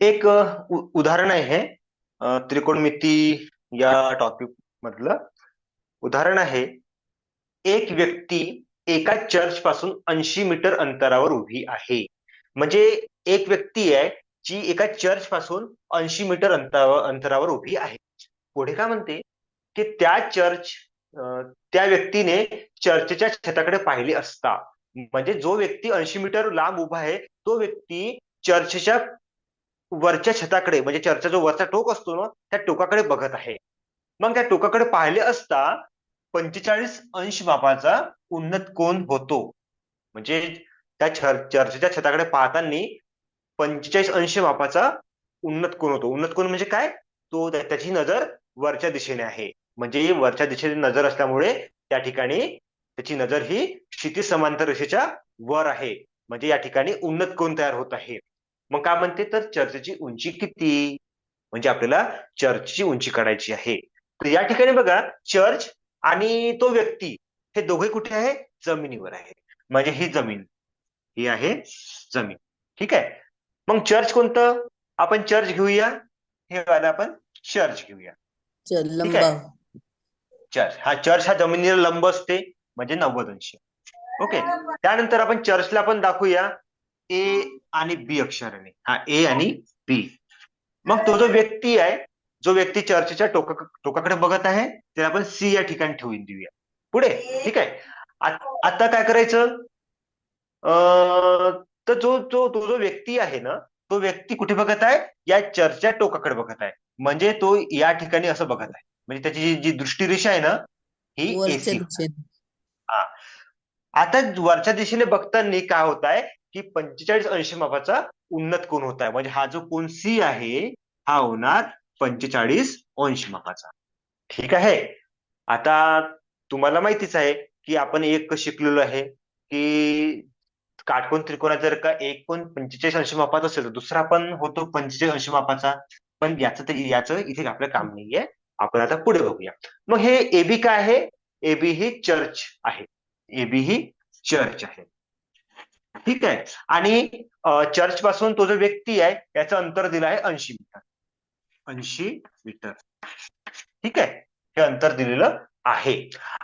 एक उदाहरण आहे हे. त्रिकोणमिती या टॉपिक मधलं उदाहरण आहे. एक व्यक्ती एका चर्च पासून ऐंशी मीटर अंतरावर उभी आहे. म्हणजे एक व्यक्ती आहे जी एका चर्च पासून ऐंशी मीटर अंतरावर अंतरावर उभी आहे. पुढे काय म्हणते? की त्या चर्च त्या व्यक्तीने चर्चच्या छताकडे पाहिले असता. म्हणजे जो व्यक्ती ऐंशी मीटर लांब उभा आहे तो व्यक्ती चर्चच्या वरच्या छताकडे म्हणजे चर्चा जो वरचा टोक असतो ना त्या टोकाकडे बघत आहे. मग त्या टोकाकडे पाहिले असता पंचेचाळीस अंश मापाचा उन्नत कोण होतो. म्हणजे त्या चर्चेच्या छताकडे पाहताना पंचेचाळीस अंश मापाचा उन्नत कोण होतो. उन्नत कोण म्हणजे काय? तो त्याची नजर वरच्या दिशेने आहे. म्हणजे वरच्या दिशेने नजर असल्यामुळे त्या ठिकाणी त्याची नजर ही क्षिती समांतर रेषेच्या वर आहे. म्हणजे या ठिकाणी उन्नत कोण तयार होत आहे. मग काय म्हणते? तर चर्चची उंची किती? म्हणजे आपल्याला चर्चची उंची काढायची आहे. तर या ठिकाणी बघा चर्च आणि तो व्यक्ती हे दोघे कुठे आहे? जमिनीवर आहे. म्हणजे ही जमीन ही आहे जमीन. ठीक आहे? मग चर्च कोणतं? आपण चर्च घेऊया. हे आपण चर्च घेऊया. चर्च. हा चर्च हा जमिनीला लंब असते. म्हणजे नव्वद अंश. ओके? त्यानंतर आपण चर्चला पण दाखवूया. ए आणि बी अक्षराने. हा ए आणि बी मग तो जो व्यक्ती आहे जो व्यक्ती चर्चच्या टोका टोकाकडे बघत आहे त्याला आपण सी या ठिकाणी ठेवून देऊया. पुढे ठीक आहे? आता काय करायचं? तर जो जो तो जो व्यक्ती आहे ना तो व्यक्ती कुठे बघत आहे? या चर्चच्या टोकाकडे बघत आहे. म्हणजे तो या ठिकाणी असं बघत आहे. म्हणजे त्याची जी दृष्टीरेषा आहे ना ही एसी हा. आता वरच्या दिशेने बघताना काय होत आहे? की पंचेचाळीस अंश मापाचा उन्नत कोण होत आहे. म्हणजे हा जो कोण सी आहे हा होणार पंचेचाळीस अंश मापाचा. ठीक आहे? आता तुम्हाला माहितीच आहे की आपण एक शिकलेलो आहे की काटकोण त्रिकोणा जर का एक कोण पंचेचाळीस अंश मापाचा असेल तर दुसरा पण होतो पंचेचाळीस अंश मापाचा. पण याचं तर याचं इथे आपलं काम नाहीये. आपण आता पुढे बघूया. मग हे एबी काय आहे? एबी ही चर्च आहे. एबी ही चर्च आहे. ठीक आहे? आणि चर्च पासून तो जो व्यक्ती आहे याचं अंतर दिलं आहे ऐंशी मीटर. ऐंशी मीटर. ठीक आहे? हे अंतर दिलेलं आहे.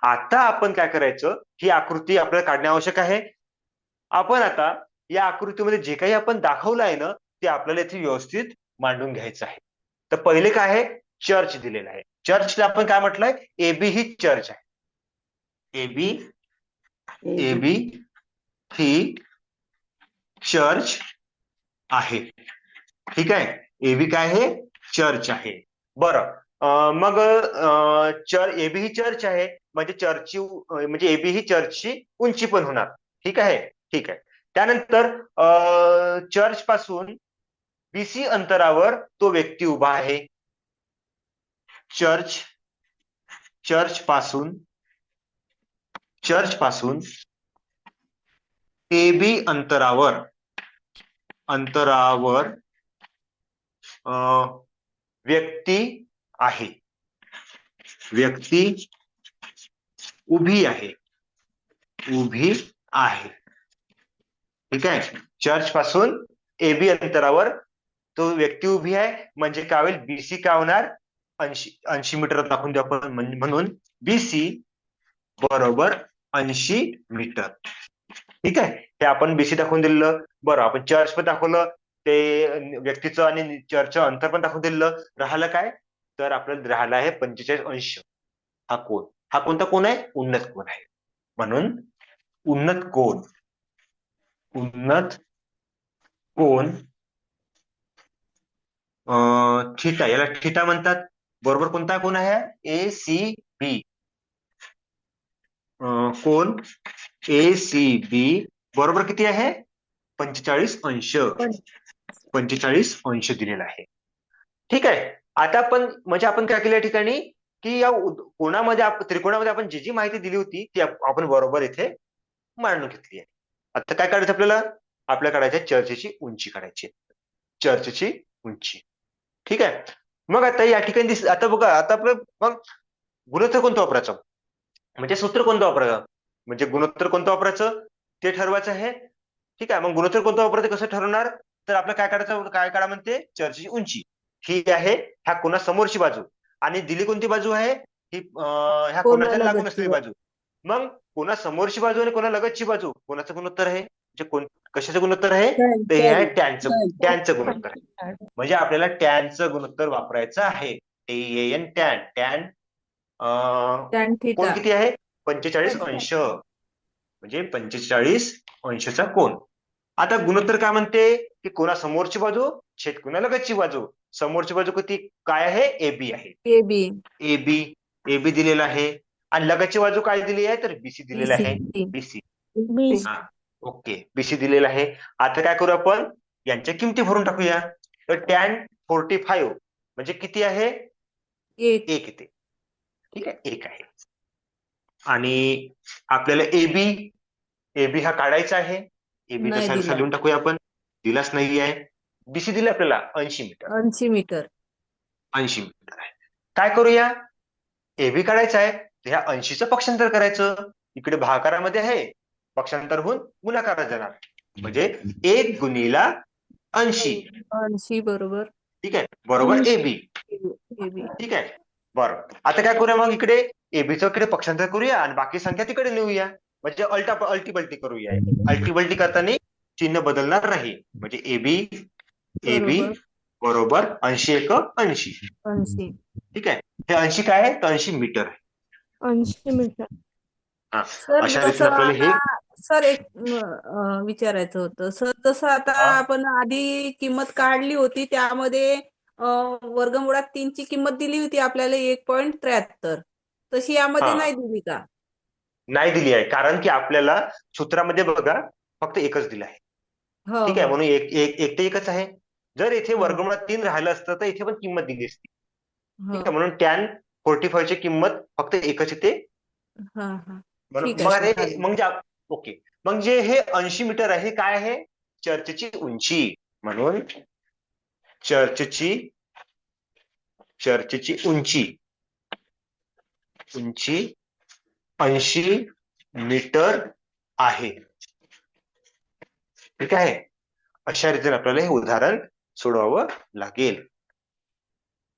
आता आपण काय करायचं? ही आकृती आपल्याला काढणे आवश्यक आहे. आपण आता या आकृतीमध्ये जे काही आपण दाखवलं आहे ना ते आपल्याला इथे व्यवस्थित मांडून घ्यायचं आहे. तर पहिले काय आहे? चर्च दिलेलं आहे. चर्चला आपण काय म्हटलंय? एबी ही चर्च आहे. एबी एबी ही चर्च आहे. ठीक आहे? एबी काय आहे? चर्च आहे. बरं. मग चर एबी ही चर्च आहे. म्हणजे चर्चची म्हणजे एबी ही चर्चची उंची पण होणार. ठीक आहे? ठीक आहे. त्यानंतर चर्च पासून बीसी अंतरावर तो व्यक्ती उभा आहे. चर्च चर्च पासून चर्च पासून एबी अंतरावर. अंतरावर व्यक्ती आहे. व्यक्ती उभी आहे. उभी आहे. ठीक आहे? चर्च पासून एबी अंतरावर तो व्यक्ती उभी आहे. म्हणजे काय होईल? बीसी काय होणार? ऐंशी ऐंशी मीटर दाखवून देऊ आपण. म्हणून बीसी बरोबर ऐंशी मीटर. ठीक आहे? हे आपण बीसी दाखवून दिलेलं. बरं आपण चर्च पण दाखवलं. ते व्यक्तीचं आणि चर्चचं अंतर पण दाखवून दिलेलं. राहिलं काय? तर आपल्याला राहिला आहे पंचेचाळीस अंश. हा कोण? हा कोणता कोण आहे? उन्नत कोण आहे? म्हणून उन्नत कोण? उन्नत कोण? थिटा. याला थिटा म्हणतात. बरोबर कोणता कोण आहे? ए सी बी कोण ए सी बी बरोबर किती आहे? पंचेचाळीस अंश. पंचेचाळीस अंश दिलेला आहे. ठीक आहे. आता आपण म्हणजे आपण काय केलं या ठिकाणी? की या कोणामध्ये त्रिकोणामध्ये आपण जी जी माहिती दिली होती ती आपण बरोबर इथे मांडून घेतली आहे. आता काय काढायचं आपल्याला? आपल्या काढायच्या चर्चेची उंची काढायची चर्चेची उंची. ठीक आहे. मग आता या ठिकाणी दिस आता बघा आता आपलं मग गुणोत्तर कोणतं वापरायचं? म्हणजे सूत्र कोणतं वापरायचं? म्हणजे गुणोत्तर कोणतं वापरायचं? ते ठरवायचं आहे. ठीक आहे मग गुणोत्तर कोणतं वापरायचं? कसं ठरवणार? तर आपलं काय काढायचं? काय काढा म्हणते? चर्चेची उंची. ही आहे ह्या कोणा समोरची बाजू. आणि दिली कोणती बाजू आहे? ही ह्या कोणाच्या लागून असलेली बाजू. मग कोणा समोरची बाजू आणि कोणा लगतची बाजू? कोणाचं गुणोत्तर आहे? म्हणजे कोण कशाचं गुणोत्तर आहे? तर हे आहे टॅनचं टॅनचं गुणोत्तर. आहे म्हणजे आपल्याला टॅनचं गुणोत्तर वापरायचं आहे. N tan. टॅन कोण किती आहे? पंचेचाळीस अंश. म्हणजे पंचेचाळीस अंशचा कोण आता गुणोत्तर काय म्हणते? की कोणा समोरची बाजू? छेद कोणा लगतची बाजू. समोरची बाजू किती? काय आहे? ए बी आहे. A B A B A B दिलेला आहे. आणि लगतची बाजू काय दिली आहे? तर बीसी दिलेला आहे. बीसी हा. ओके. बीसी दिलेला आहे. आता काय करू आपण? यांच्या किमती भरून टाकूया. तर टॅन फोर्टी फाईव्ह म्हणजे किती आहे? एक येते. ठीक आहे? एक आहे. आणि आपल्याला एबी एबी हा काढायचा आहे. एबी दिला. लिहून टाकूया आपण. दिलाच नाही आहे बीसी दिले आपल्याला ऐंशी मीटर. ऐंशी मीटर. ऐंशी मीटर आहे. काय करूया? एबी काढायचा आहे. ह्या ऐंशीचं पक्षांतर करायचं. इकडे भागाकारामध्ये आहे. पक्षांतर होऊन गुणाकारात जाणार. म्हणजे एक गुणीला ऐंशी. ऐंशी बरोबर. ठीक आहे? बरोबर. AB A B. ठीक आहे? बरं. आता काय करूया मग इकडे? एबीचं इकडे पक्षांतर करूया आणि बाकी संख्या तिकडे नेऊया म्हणजे अल्टा अल्टी बल्टी करूया. अल्टी बल्टी करताना चिन्ह बदलणार नाही. म्हणजे एबी एबी बरोबर. ऐंशी एक ऐंशी. ऐंशी. ठीक आहे. हे ऐंशी काय आहे? तर ऐंशी मीटर आहे. ऐंशी मीटर. हा. सर अशा जसं रीतीने आपल्याला हे आता सर एक विचारायचं होतं. सर जसं आता. आपण आधी किंमत काढली होती. त्यामध्ये वर्गमुळात तीनची किंमत दिली होती आपल्याला एक पॉईंट त्र्याहत्तर. तशी यामध्ये. नाही दिली का? नाही दिली आहे. कारण की आपल्याला सूत्रामध्ये बघा फक्त एकच दिलं आहे. हो ठीक आहे हो. म्हणून एक एक एक ते एकच आहे. जर येथे. वर्गमुळात तीन राहिलं असतं तर इथे पण किंमत दिली असती. हो. ठीक आहे म्हणून टॅन फोर्टी फाईव्ह ची किंमत फक्त एकच येते म्हणून मग. मग ओके. मग जे हे ऐंशी मीटर आहे काय आहे? चर्चची उंची. म्हणून चर्चची चर्चची उंची. उंची ऐंशी मीटर आहे. ठीक आहे? अशा रीतीने आपल्याला हे उदाहरण सोडवावं लागेल.